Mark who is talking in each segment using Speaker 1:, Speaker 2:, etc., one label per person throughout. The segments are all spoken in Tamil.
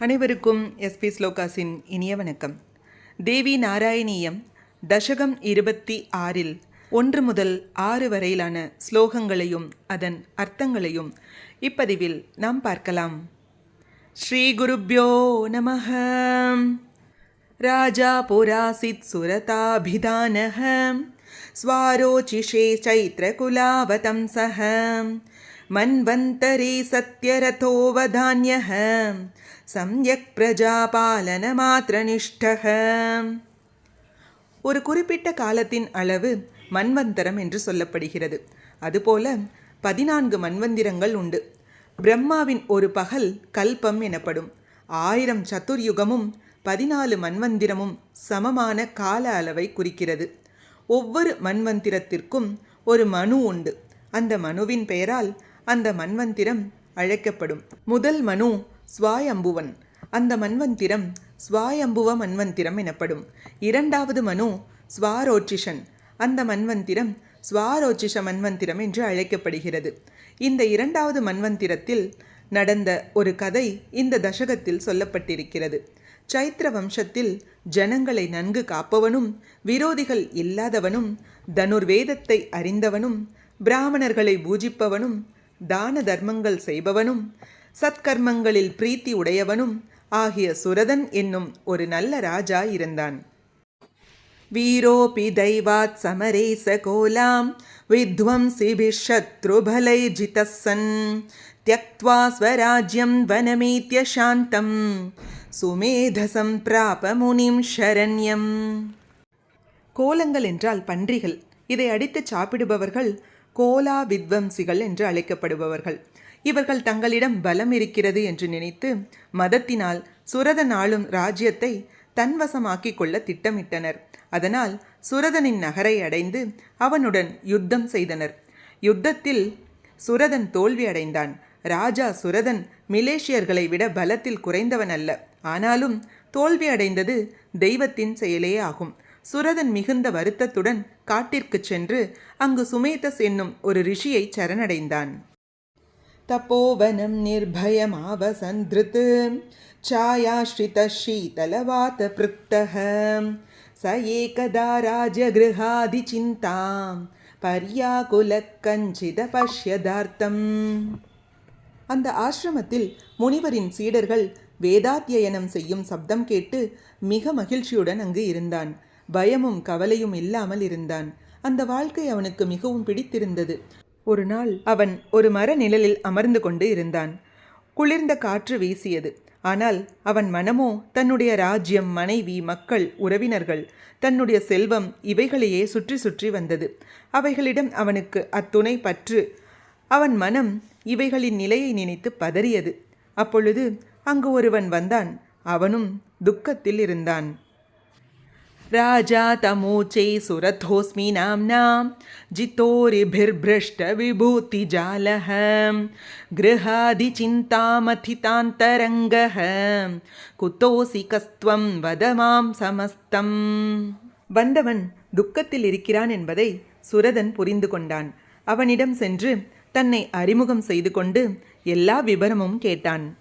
Speaker 1: அனைவருக்கும் எஸ்பி ஸ்லோகாஸின் இனிய வணக்கம் தேவி நாராயணியம் தசகம் இருபத்தி ஆறில் ஒன்று முதல் ஆறு வரையிலான ஸ்லோகங்களையும் அதன் அர்த்தங்களையும் இப்பதிவில் நாம் பார்க்கலாம் ஸ்ரீ குருப்யோ நமः राजा पुरासीत् सुरताभिधानः स्वारोचिषे चैत्रकुलावतंसः मन्वन्तरे सत्यरथोऽवधान्यः சம்யக் பிரஜாபாலன பிரஜாபாலனமாத்திரனிஷ்டக. ஒரு குறிப்பிட்ட காலத்தின் அளவு மன்வந்தரம் என்று சொல்லப்படுகிறது. அதுபோல பதினான்கு மன்வந்திரங்கள் உண்டு. பிரம்மாவின் ஒரு பகல் கல்பம் எனப்படும். ஆயிரம் சத்துர்யுகமும் பதினாலு மன்வந்திரமும் சமமான கால அளவை குறிக்கிறது. ஒவ்வொரு மன்வந்திரத்திற்கும் ஒரு மனு உண்டு. அந்த மனுவின் பெயரால் அந்த மன்வந்திரம் அழைக்கப்படும். முதல் மனு ஸ்வாயம்புவன். அந்த மன்வந்திரம் ஸ்வாயம்புவ மன்வந்திரம் எனப்படும். இரண்டாவது மனு ஸ்வாரோச்சிஷன். அந்த மன்வந்திரம் ஸ்வாரோச்சிஷ மன்வந்திரம் என்று அழைக்கப்படுகிறது. இந்த இரண்டாவது மன்வந்திரத்தில் நடந்த ஒரு கதை இந்த தசகத்தில் சொல்லப்பட்டிருக்கிறது. சைத்திர வம்சத்தில் ஜனங்களை நன்கு காப்பவனும் விரோதிகள் இல்லாதவனும் தனுர்வேதத்தை அறிந்தவனும் பிராமணர்களை பூஜிப்பவனும் தான தர்மங்கள் செய்பவனும் சத்கர்மங்களில் பிரீத்தி உடையவனும் ஆகிய சுரதன் என்னும் ஒரு நல்ல ராஜா இருந்தான். வீரோபி தைவாத் சமரே சகோலாம் வித்வம்சிபிஷத்ருபலை ஜிதசன். தியக்வா ஸ்வராஜ்யம் வனமேத்திய சாந்தம். சுமேதசம் பிராப முனிம் ஷரண்யம். கோலங்கள் என்றால் பன்றிகள். இதை அடித்து சாப்பிடுபவர்கள் கோலா வித்வம்சிகள் என்று அழைக்கப்படுபவர்கள். இவர்கள் தங்களிடம் பலம் இருக்கிறது என்று நினைத்து மதத்தினால் சுரதன் ஆளும் ராஜ்யத்தை தன்வசமாக்கிக் கொள்ள திட்டமிட்டனர். அதனால் சுரதனின் நகரை அடைந்து அவனுடன் யுத்தம் செய்தனர். யுத்தத்தில் சுரதன் தோல்வி அடைந்தான். ராஜா சுரதன் மிலேஷியர்களை விட பலத்தில் குறைந்தவன் அல்ல. ஆனாலும் தோல்வி அடைந்தது தெய்வத்தின் செயலே ஆகும். சுரதன் மிகுந்த வருத்தத்துடன் காட்டிற்குச் சென்று அங்கு சுமேதஸ் என்னும் ஒரு ரிஷியை சரணடைந்தான். तपोवनं निर्भयमावसन्धृत् छायाश्रितशीतलवातवृत्तः स एकदा राजगृहादिचिन्तां பர்யாகுல கஞ்சித பஷ்யதார்த்தம் அந்த ஆசிரமத்தில் முனிவரின் சீடர்கள் வேதாத்தியனம் செய்யும் சப்தம் கேட்டு மிக மகிழ்ச்சியுடன் அங்கு இருந்தான். பயமும் கவலையும் இல்லாமல் இருந்தான். அந்த வாழ்க்கை அவனுக்கு மிகவும் பிடித்திருந்தது. ஒரு நாள் அவன் ஒரு மர நிழலில் அமர்ந்து கொண்டு இருந்தான். குளிர்ந்த காற்று வீசியது. ஆனால் அவன் மனமோ தன்னுடைய ராஜ்யம் மனைவி மக்கள் உறவினர்கள் தன்னுடைய செல்வம் இவைகளையே சுற்றி சுற்றி வந்தது. அவைகளிடம் அவனுக்கு அத்துணை பற்று அவன் மனம் இவைகளின் நிலையை நினைத்து பதறியது. அப்பொழுது அங்கு ஒருவன் வந்தான். அவனும் துக்கத்தில் இருந்தான். राजा तमोचे सुरथोऽस्मि नाम्ना जितोरिभिर्भ्रष्टविभूतिजालः गृहादिचिन्तामथितान्तरङ्गः कुतोऽसि कस्त्वं वद मां समस्तम् வந்தவன் துக்கத்தில் இருக்கிறான் என்பதை சுரதன் புரிந்து கொண்டான் அவனிடம் சென்று தன்னை அறிமுகம் செய்து கொண்டு எல்லா விபரமும் கேட்டான்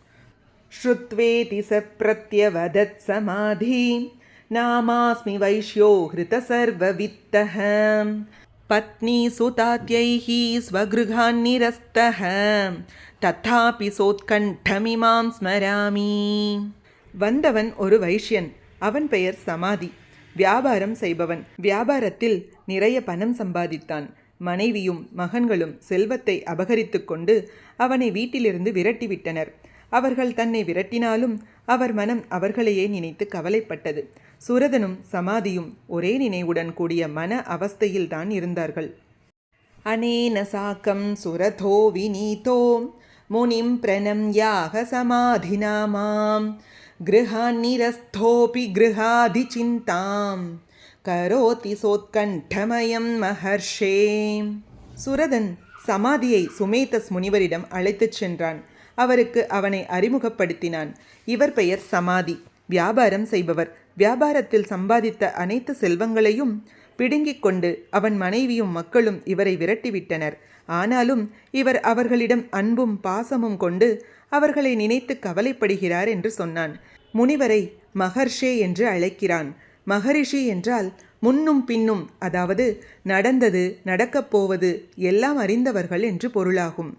Speaker 1: ஸ்ருத்வேதி ச பிரத்யவதத் சமாதி नामास्मि वैश्यो हृतसर्ववित्तः पत्नीसुतात्यैः स्वगृहान्निरस्तः तथापि सोत्कण्ठमिमां ஸ்மராமி வந்தவன் ஒரு வைஷ்யன் அவன் பெயர் சமாதி வியாபாரம் செய்பவன் வியாபாரத்தில் நிறைய பணம் சம்பாதித்தான் மனைவியும் மகன்களும் செல்வத்தை அபகரித்து கொண்டு அவனை வீட்டிலிருந்து விரட்டிவிட்டனர் அவர்கள் தன்னை விரட்டினாலும் அவர் மனம் அவர்களையே நினைத்து கவலைப்பட்டது. சுரதனும் சமாதியும் ஒரே நினைவுடன் கூடிய மன அவஸ்தையில்தான் இருந்தார்கள். அனேன சாக்கம் சுரதோ வினீதோ முனிம் பிரணம்யாக சமாதினாமாம். கிருஹாநிரஸ்தோபி கிருஹாதி சிந்தாம். கரோதி சோத்கண்டமயம் மகர்ஷே. சுரதன் சமாதியை சுமேதஸ் முனிவரிடம் அழைத்துச் சென்றான். அவருக்கு அவனை அறிமுகப்படுத்தினான். இவர் பெயர் சமாதி. வியாபாரம் செய்பவர். வியாபாரத்தில் சம்பாதித்த அனைத்து செல்வங்களையும் பிடுங்கிக் கொண்டு அவன் மனைவியும் மக்களும் இவரை விரட்டிவிட்டனர். ஆனாலும் இவர் அவர்களிடம் அன்பும் பாசமும் கொண்டு அவர்களை நினைத்து கவலைப்படுகிறார் என்று சொன்னான். முனிவரை மகர்ஷே என்று அழைக்கிறான். மகரிஷி என்றால் முன்னும் பின்னும் அதாவது நடந்தது நடக்கப் போவது எல்லாம் அறிந்தவர்கள் என்று பொருளாகும்.